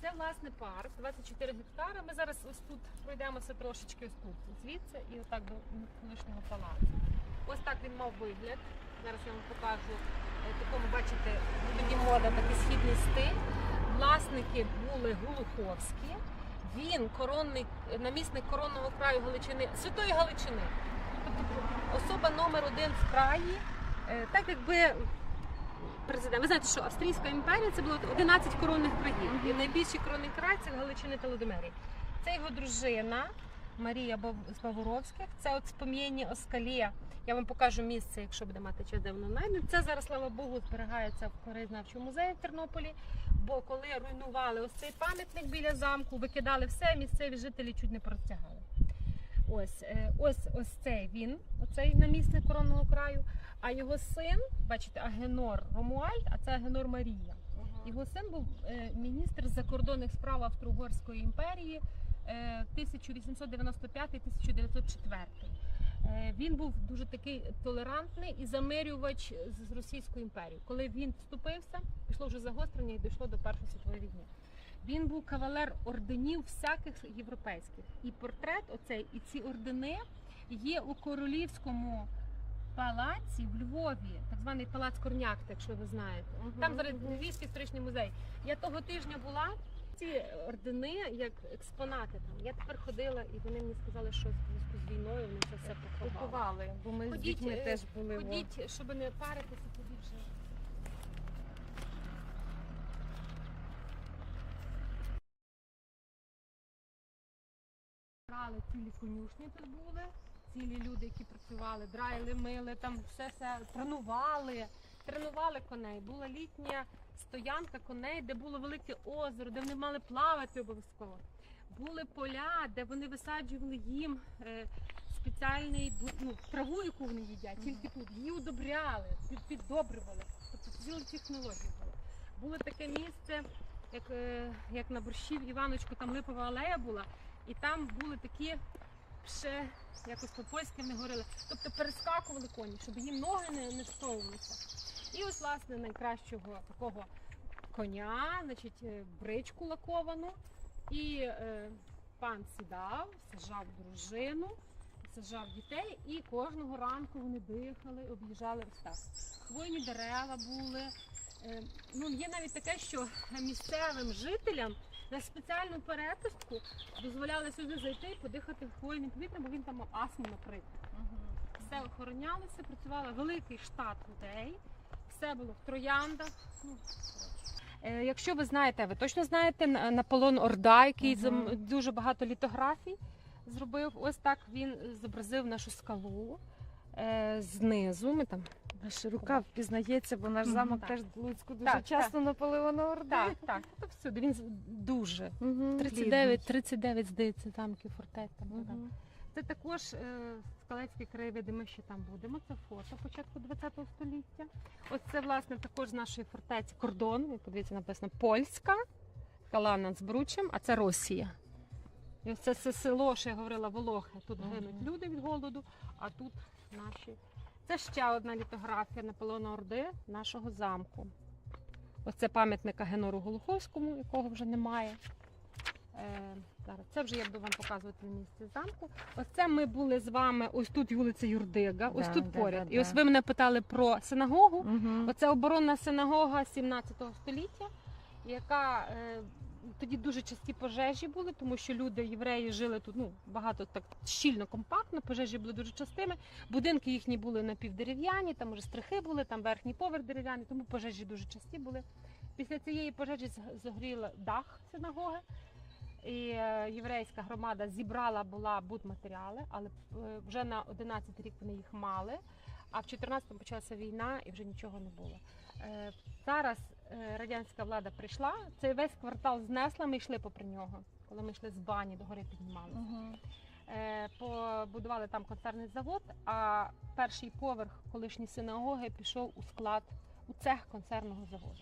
це власне парк, 24 гектара. Ми зараз ось тут пройдемося трошечки ось тут, звідси і отак до колишнього палацу. Ось так він мав вигляд. Зараз я вам покажу. Е, Такому, бачите, тоді мода, такий східний стиль. Власники були Глуховські. Він коронний намісник коронного краю Галичини, Святої Галичини. Тобто особа номер один в краї. Е, Так якби президент. Ви знаєте, що Австрійська імперія це було 11 коронних країв. І найбільший коронний край це Галичини та Лодомерії. Це його дружина Марія Бав- з Баворовських. Це от спом'єнні Оскалія. Я вам покажу місце, якщо буде мати час, де воно знайде. Це зараз, слава Богу, зберігається в краєзнавчому музеї в Тернополі. Бо коли руйнували ось цей пам'ятник біля замку, викидали все, місцеві жителі чуть не простягали. Ось, е, ось, ось цей він, оцей намісник коронного краю. А його син, бачите, Агенор Ромуальд, а це Агенор Марія. Його син був е, міністр закордонних справ Австро-Угорської імперії е, 1895-1904. Е, Він був дуже такий толерантний і замирювач з Російською імперією. Коли він вступився, пішло вже загострення і дійшло до Першої світової війни. Він був кавалер орденів всяких європейських. І портрет, оцей, і ці ордени є у королівському палаці в Львові, так званий палац Корняк, якщо ви знаєте. Там зараз Львівський історичний музей. Я того тижня була. Ці ордени як експонати там. Я тепер ходила, і вони мені сказали, що з війною вони це все поховали. Бо ми з дітьми е, теж були. Ходіть, щоб не паритися, ходіть вже. Брали цілі конюшні тут були, цілі люди, які працювали, драїли, мили, там все все тренували, тренували коней. Була літня стоянка коней, де було велике озеро, де вони мали плавати обов'язково. Були поля, де вони висаджували їм е, спеціальний ну, траву, яку вони їдять, тільки тут її удобряли, під, піддобрювали. Тобто цілі технології були. Було таке місце, як, е, як на борщів Іваночку, там липова алея була, і там були такі ще якось по-польськи вони говорили, тобто перескакували коні, щоб їм ноги не, не всовувалися. І ось, власне, найкращого такого коня, значить, е, бричку лаковану. І е, пан сідав, сажав дружину, сажав дітей, і кожного ранку вони дихали, об'їжджали ось так. Хвойні дерева були. Е, ну, є навіть таке, що місцевим жителям на спеціальну перепустку дозволяли сюди зайти і подихати хвойним повітрям, бо він там мав астму, наприклад. Все охоронялося, працював великий штат людей, все було в трояндах. Ну. Е, Якщо ви знаєте, ви точно знаєте Н- Наполеон Орда, який зам- дуже багато літографій зробив. Ось так він зобразив нашу скалу е, знизу. Ми там Наша рука впізнається, бо наш замок Так. теж в Луцьку дуже Так, часто Наполеона Орди. так, так, то всюди. Він з- дуже. Мгм, 39, 39, здається, замків фортець. Там, там. Мгм. Це також е, скалецькі краєвиди, ми ще там будемо. Це фото початку 20 століття. Ось це, власне, також з нашої фортеці кордон. Подивіться, написано польська, скала над Збручем, а це Росія. І ось це, це село, що я говорила, Волохи. Тут Мгм. гинуть люди від голоду, а тут наші. Це ще одна літографія Наполеона Орди нашого замку. Ось це пам'ятник Генору Голуховському, якого вже немає. Е, зараз це вже я буду вам показувати на місці замку. Ось це ми були з вами. Ось тут вулиця Юрдига, ось Да, тут да, поряд. да, І ось ви мене питали про синагогу. Мгм. Оце оборонна синагога 17 століття, яка е, тоді дуже часті пожежі були, тому що люди, євреї, жили тут ну, багато так щільно, компактно, пожежі були дуже частими. Будинки їхні були напівдерев'яні, там уже стрихи були, там верхній поверх дерев'яний, тому пожежі дуже часті були. Після цієї пожежі з- згорів дах синагоги. І е, єврейська громада зібрала була будматеріали, але е, вже на 11 рік вони їх мали. А в 14-му почалася війна і вже нічого не було. Е, Зараз радянська влада прийшла, цей весь квартал знесла, ми йшли попри нього. Коли ми йшли з бані до гори піднімалися. Е, Побудували там концерний завод, а перший поверх колишньої синагоги пішов у склад у цех концерного заводу.